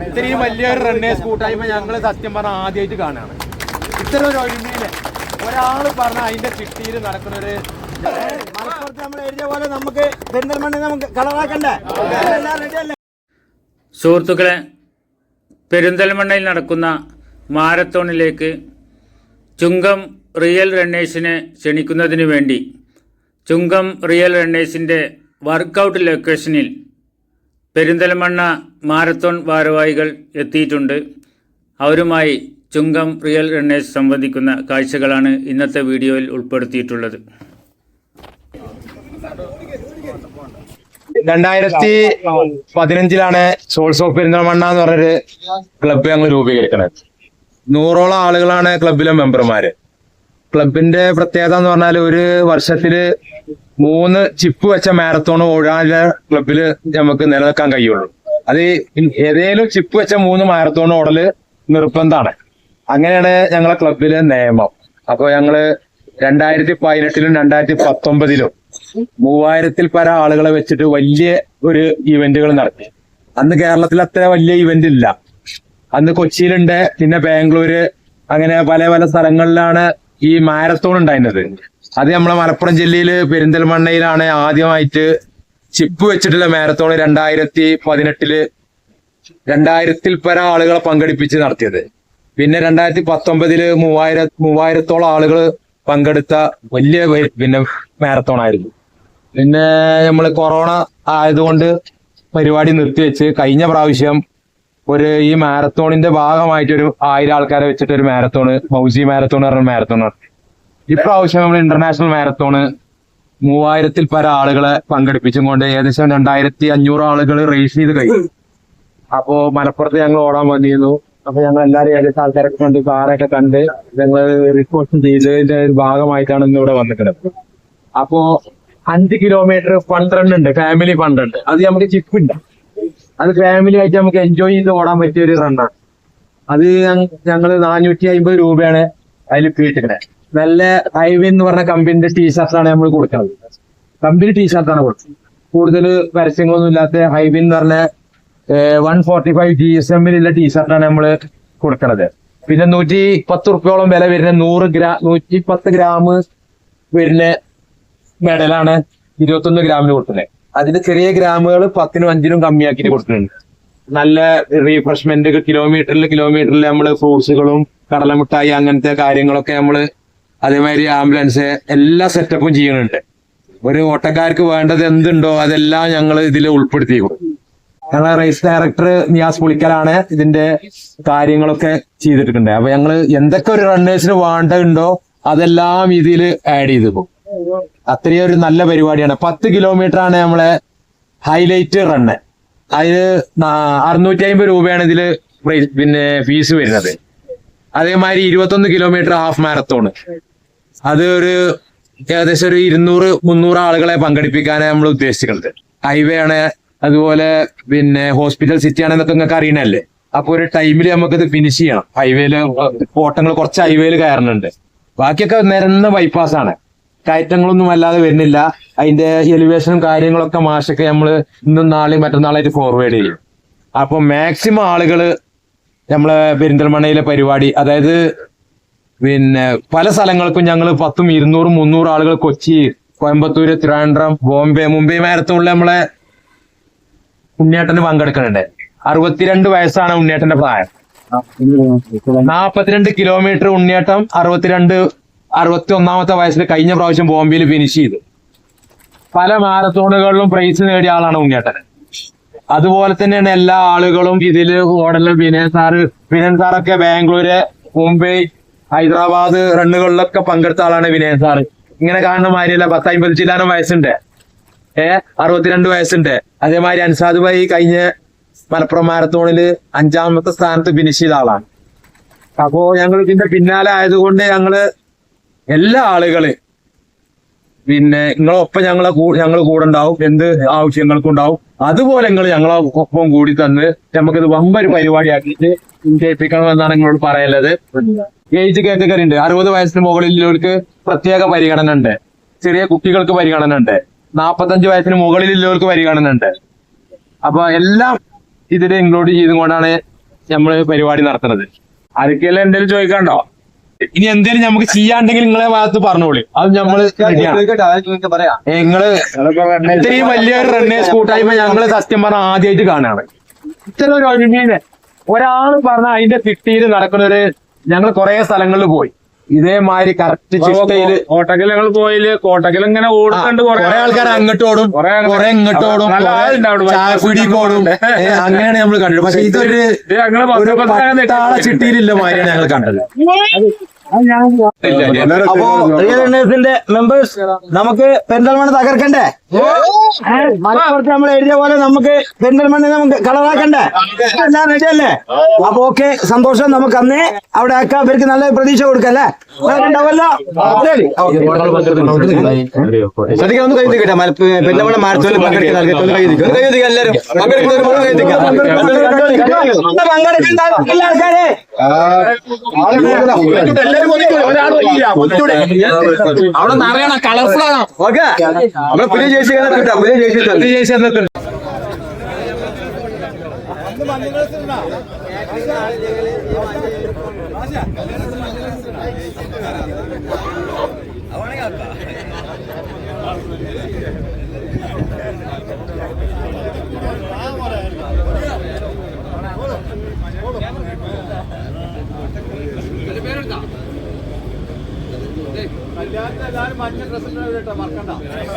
ഇത്രയും വലിയൊരു റണ്ണേഴ്സ് കൂട്ടായ്മ ഞങ്ങൾ സത്യം പറഞ്ഞ ആദ്യമായിട്ട് കാണുകയാണ്. ഇത്ര ഒരു ഒഴിമയിൽ ഒരാൾ പറഞ്ഞ അതിന്റെ ചിട്ടിയിൽ നടക്കുന്ന ഒരു മലപ്പുറത്ത് നമ്മൾ എഴുതിയ പോലെ നമുക്ക് കളറാക്കണ്ടേ സുഹൃത്തുക്കളെ പെരിന്തൽമണ്ണയിൽ നടക്കുന്ന മാരത്തോണിലേക്ക് ചുങ്കം റിയൽ റണ്ണേഴ്സിനെ ക്ഷണിക്കുന്നതിന് വേണ്ടി ചുങ്കം റിയൽ റണ്ണേഴ്സിന്റെ വർക്കൗട്ട് ലൊക്കേഷനിൽ പെരിന്തൽമണ്ണ മാരത്തോൺ ഭാരവാഹികൾ എത്തിയിട്ടുണ്ട്. അവരുമായി ചുങ്കം റിയൽ റണ്ണേഴ്സ് സംബന്ധിക്കുന്ന കാഴ്ചകളാണ് ഇന്നത്തെ വീഡിയോയിൽ ഉൾപ്പെടുത്തിയിട്ടുള്ളത്. രണ്ടായിരത്തി പതിനഞ്ചിലാണ് സോൾസ് ഓഫ് പെരിന്തൽമണ്ണ എന്ന് പറഞ്ഞൊരു ക്ലബ്ബ് ഞങ്ങൾ രൂപീകരിക്കുന്നത് നൂറോളം ആളുകളാണ് ക്ലബിലെ മെമ്പർമാര് ക്ലബിന്റെ പ്രത്യേകത എന്ന് പറഞ്ഞാൽ ഒരു വർഷത്തിൽ മൂന്ന് ചിപ്പ് വെച്ച മാരത്തോൺ ഓടാനുള്ള ക്ലബിൽ നമുക്ക് നിലനിൽക്കാൻ കഴിയുള്ളൂ. അത് ഏതേലും ചിപ്പ് വെച്ച മൂന്ന് മാരത്തോൺ ഓടൽ നിർബന്ധമാണ് അങ്ങനെയാണ് ഞങ്ങളെ ക്ലബിലെ നിയമം. അപ്പൊ ഞങ്ങൾ രണ്ടായിരത്തി പതിനെട്ടിലും രണ്ടായിരത്തി പത്തൊമ്പതിലും മൂവായിരത്തിൽ പര ആളുകളെ വെച്ചിട്ട് വലിയ ഒരു ഇവന്റുകൾ നടത്തി. അന്ന് കേരളത്തിൽ അത്ര വലിയ ഇവന്റ് ഇല്ല. അന്ന് കൊച്ചിയിലുണ്ട് പിന്നെ ബാംഗ്ലൂര് അങ്ങനെ പല പല സ്ഥലങ്ങളിലാണ് ഈ മാരത്തോൺ ഉണ്ടായിരുന്നത്. അത് നമ്മളെ മലപ്പുറം ജില്ലയിൽ പെരിന്തൽമണ്ണയിലാണ് ആദ്യമായിട്ട് ചിപ്പ് വെച്ചിട്ടുള്ള മാരത്തോൺ രണ്ടായിരത്തി പതിനെട്ടിൽ രണ്ടായിരത്തിൽ പര ആളുകളെ പങ്കെടുപ്പിച്ച് നടത്തിയത്. പിന്നെ രണ്ടായിരത്തി പത്തൊമ്പതിൽ മൂവായിര മൂവായിരത്തോളം ആളുകൾ പങ്കെടുത്ത വലിയ പിന്നെ മാരത്തോൺ ആയിരുന്നു. പിന്നെ നമ്മൾ കൊറോണ ആയതുകൊണ്ട് പരിപാടി നിർത്തിവെച്ച് കഴിഞ്ഞ പ്രാവശ്യം ഒരു ഈ മാരത്തോണിന്റെ ഭാഗമായിട്ട് ഒരു ആയിരം ആൾക്കാരെ വെച്ചിട്ട് ഒരു മാരത്തോണ് മൗസി മാരത്തോൺ പറഞ്ഞ മാരത്തോൺ നടത്തി ഇപ്രാവശ്യം നമ്മൾ ഇന്റർനാഷണൽ മാരത്തോണ് മൂവായിരത്തിൽ പര ആളുകളെ പങ്കെടുപ്പിച്ചും കൊണ്ട് ഏകദേശം രണ്ടായിരത്തി അഞ്ഞൂറ് ആളുകൾ റേസ് ചെയ്ത് കഴിഞ്ഞു. അപ്പോ മലപ്പുറത്ത് ഞങ്ങൾ ഓടാൻ വന്നിരുന്നു. അപ്പൊ ഞങ്ങൾ എല്ലാവരും ഏകദേശം ആൾക്കാരൊക്കെ കണ്ട് കാറൊക്കെ കണ്ട് ഞങ്ങൾ റിപ്പോർട്ട് ചെയ്തതിന്റെ ഒരു ഭാഗമായിട്ടാണ് ഇന്ന് ഇവിടെ വന്നിട്ടുള്ളത് അപ്പോ അഞ്ച് കിലോമീറ്റർ പന്ത്രണ്ട് ഉണ്ട് ഫാമിലി പന്ത്രണ്ട്. അത് നമുക്ക് ചിപ്പില്ല അത് ഫാമിലി ആയിട്ട് നമുക്ക് എൻജോയ് ചെയ്ത് ഓടാൻ പറ്റിയ ഒരു റണ്ണാണ് അത് ഞങ്ങൾ നാനൂറ്റി അമ്പത് രൂപയാണ് അതിൽ കിട്ടിക്കുന്നത് നല്ല ഹൈവേ എന്ന് പറഞ്ഞ കമ്പനിന്റെ ടീഷർട്ടാണ് നമ്മൾ കൊടുക്കുന്നത്. കമ്പനി ടീഷർട്ടാണ് കൊടുക്കുന്നത്. കൂടുതൽ പരസ്യങ്ങളൊന്നും ഇല്ലാത്ത ഹൈവേ എന്ന് പറഞ്ഞ one forty five G S എമ്മിലുള്ള ടീഷർട്ടാണ് നമ്മൾ കൊടുക്കുന്നത് പിന്നെ നൂറ്റി പത്ത് റുപ്യോളം വില വരുന്ന നൂറ് ഗ്രാം നൂറ്റി പത്ത് ഗ്രാം വരുന്ന മെഡലാണ് ഇരുപത്തൊന്ന് ഗ്രാമിന് കൊടുക്കുന്നത്. അതിന് ചെറിയ ഗ്രാമുകൾ പത്തിനും അഞ്ചിനും കമ്മിയാക്കിയിട്ട് കൊടുക്കുന്നുണ്ട്. നല്ല റീഫ്രഷ്മെന്റ് കിലോമീറ്ററിൽ കിലോമീറ്ററിൽ നമ്മൾ ഫ്രൂട്ട്സുകളും കടലമിഠായി അങ്ങനത്തെ കാര്യങ്ങളൊക്കെ നമ്മൾ അതേമാതിരി ആംബുലൻസ് എല്ലാ സെറ്റപ്പും ചെയ്യുന്നുണ്ട്. ഒരു ഓട്ടക്കാർക്ക് വേണ്ടത് എന്തുണ്ടോ അതെല്ലാം ഞങ്ങൾ ഇതിൽ ഉൾപ്പെടുത്തിയിരിക്കും ഞങ്ങളെ റേസ് ഡയറക്ടർ നിയാസ് പുളിക്കലാണ് ഇതിന്റെ കാര്യങ്ങളൊക്കെ ചെയ്തിട്ടുണ്ട് അപ്പൊ ഞങ്ങൾ എന്തൊക്കെ ഒരു റണ്ണേഴ്സിന് വേണ്ടതുണ്ടോ അതെല്ലാം ഇതിൽ ആഡ് ചെയ്തു അത്രയും ഒരു നല്ല പരിപാടിയാണ്. പത്ത് കിലോമീറ്റർ ആണ് നമ്മളെ ഹൈലൈറ്റ് റണ്ണ് അതിന് അറുന്നൂറ്റി അമ്പത് രൂപയാണ് ഇതിൽ പിന്നെ ഫീസ് വരുന്നത്. അതേമാതിരി ഇരുപത്തൊന്ന് കിലോമീറ്റർ ഹാഫ് മാരത്തോണ് അത് ഒരു ഏകദേശം ഒരു ഇരുന്നൂറ് മുന്നൂറ് ആളുകളെ പങ്കെടുപ്പിക്കാനാണ് നമ്മൾ ഉദ്ദേശിക്കുന്നത് ഹൈവേ ആണ് അതുപോലെ പിന്നെ ഹോസ്പിറ്റൽ സിറ്റി ആണെന്നൊക്കെ നിങ്ങൾക്ക് അറിയണല്ലേ? അപ്പൊ ഒരു ടൈമിൽ നമുക്കിത് ഫിനിഷ് ചെയ്യണം. ഹൈവേയിൽ ഓട്ടങ്ങൾ കുറച്ച് ഹൈവേയിൽ കയറുന്നുണ്ട് ബാക്കിയൊക്കെ നിരന്ന ബൈപ്പാസ് ആണ്. കയറ്റങ്ങളൊന്നും അല്ലാതെ വരുന്നില്ല. അതിന്റെ എലിവേഷനും കാര്യങ്ങളൊക്കെ മാഷൊക്കെ നമ്മൾ ഇന്നും നാളെയും മറ്റന്നാളായിട്ട് ഫോർവേഡ് ചെയ്യും. അപ്പൊ മാക്സിമം ആളുകൾ നമ്മളെ പെരിന്തൽമണ്ണയിലെ പരിപാടി അതായത് പിന്നെ പല സ്ഥലങ്ങൾക്കും ഞങ്ങൾ പത്തും ഇരുന്നൂറും മുന്നൂറും ആളുകൾ കൊച്ചി കോയമ്പത്തൂർ തിരുവനന്തപുരം ബോംബെ മുംബൈ മാരത്തോണിൽ നമ്മളെ ഉണ്ണിയേട്ടന് പങ്കെടുക്കുന്നുണ്ട് അറുപത്തിരണ്ട് വയസ്സാണ് ഉണ്ണിയേട്ടന്റെ പ്രായം. നാപ്പത്തിരണ്ട് കിലോമീറ്റർ ഉണ്ണിയേട്ടം അറുപത്തിരണ്ട് അറുപത്തി ഒന്നാമത്തെ വയസ്സിൽ കഴിഞ്ഞ പ്രാവശ്യം ബോംബെയിൽ ഫിനിഷ് ചെയ്തു. പല മാരത്തോണുകളിലും പ്രൈസ് നേടിയ ആളാണ് ഉണ്ണിയേട്ടൻ. അതുപോലെ തന്നെയാണ് എല്ലാ ആളുകളും ഇതിൽ ഓടലും വിനയൻ സാറ് വിനയൻ സാറൊക്കെ ബാംഗ്ലൂര് മുംബൈ ഹൈദരാബാദ് റണ്ണുകളിലൊക്കെ പങ്കെടുത്ത ആളാണ് വിനയൻ സാറ് ഇങ്ങനെ കാണുന്ന മാതിരിയല്ല പത്ത് അമ്പത് ചില്ലാനം വയസ്സുണ്ട്. ഏ അറുപത്തിരണ്ട് വയസ്സുണ്ട്. അതേമാതിരി അൻസാദ് ഭായി കഴിഞ്ഞ മലപ്പുറം മാരത്തോണിൽ അഞ്ചാമത്തെ സ്ഥാനത്ത് ഫിനിഷ് ചെയ്ത ആളാണ്. അപ്പോ ഞങ്ങൾ ഇതിന്റെ പിന്നാലെ ആയതുകൊണ്ട് ഞങ്ങൾ എല്ലാ ആളുകൾ പിന്നെ നിങ്ങളൊപ്പം ഞങ്ങളെ ഞങ്ങൾ കൂടെ ഉണ്ടാവും എന്ത് ആവശ്യങ്ങൾക്കും ഉണ്ടാവും അതുപോലെ നിങ്ങൾ ഞങ്ങളെ ഒപ്പം കൂടി തന്ന് നമുക്കിത് വമ്പൊരു പരിപാടിയാക്കിയിട്ട് ജയിപ്പിക്കണമെന്നാണ് നിങ്ങളോട് പറയുന്നത് ഏജ് കാറ്റഗറി ഉണ്ട് അറുപത് വയസ്സിന് മുകളിലുള്ളവർക്ക് പ്രത്യേക പരിഗണന ഉണ്ട് ചെറിയ കുട്ടികൾക്ക് പരിഗണന ഉണ്ട് നാൽപ്പത്തഞ്ച് വയസ്സിന് മുകളിലുള്ളവർക്ക് പരിഗണന ഉണ്ട് അപ്പൊ എല്ലാം ഇതിൽ ഇൻക്ലൂഡ് ചെയ്തുകൊണ്ടാണ് നമ്മൾ പരിപാടി നടത്തുന്നത്. ആരൊക്കെയല്ല എന്തെങ്കിലും ചോദിക്കാണ്ടോ? ഇനി എന്തേലും നമുക്ക് ചെയ്യാണ്ടെങ്കിൽ നിങ്ങളെ ഭാഗത്ത് പറഞ്ഞോളി. അത് നമ്മൾ നിങ്ങൾ ഇത്രയും വലിയൊരു റണ്ണേഴ്സ് കൂട്ടായ്മ ഞങ്ങൾ സത്യം പറഞ്ഞ ആദ്യമായിട്ട് കാണുകയാണ്. ഇത്ര ഒരു ഒരാൾ ഒരാൾ പറഞ്ഞ അതിന്റെ സിറ്റിയിൽ നടക്കുന്ന ഒരു ഞങ്ങൾ കുറെ സ്ഥലങ്ങളിൽ പോയി. ഇതേമാതിരി കറക്റ്റ് ചിട്ടയിൽ കോട്ടക്കൽ ഞങ്ങൾ പോയിൽ കോട്ടക്കൽ ഇങ്ങനെ ഓടുന്നുണ്ട് കുറെ ആൾക്കാർ അങ്ങോട്ട് ഓടും കുറെ ഇങ്ങോട്ട് ഓടും അങ്ങനെയാണ് നമ്മൾ കണ്ടത്. പക്ഷെ ഇതൊരു പട്ടാള ചിട്ടിയിലില്ല മാതിരിയാണ് ഞങ്ങൾ കണ്ടത്. അപ്പോ റിയൽ മെമ്പേഴ്സ് നമുക്ക് പെരിന്തൽമണ്ണ തകർക്കണ്ടേ? മലപ്പുറത്ത് നമ്മൾ എഴുതിയ പോലെ നമുക്ക് പെരിന്തൽമണ്ണ നമുക്ക് കളറാക്കണ്ടേ എല്ലാം റെഡിയല്ലേ അപ്പൊ ഓക്കെ സന്തോഷം. നമുക്ക് അന്നേ അവിടെ ആക്കാം. ഇവർക്ക് നല്ല പ്രതീക്ഷ കൊടുക്കല്ലേ പങ്കെടുക്കുന്ന എല്ലാവരും ആൾക്കാരെ അവിടെ നിറയണം. കളർഫുൾ ആണ് ഓക്കെ. നമ്മളെ പുതിയ എല്ലാവരും മഞ്ഞ ഡ്രസ്സിൽ കേട്ടോ മറക്കണ്ട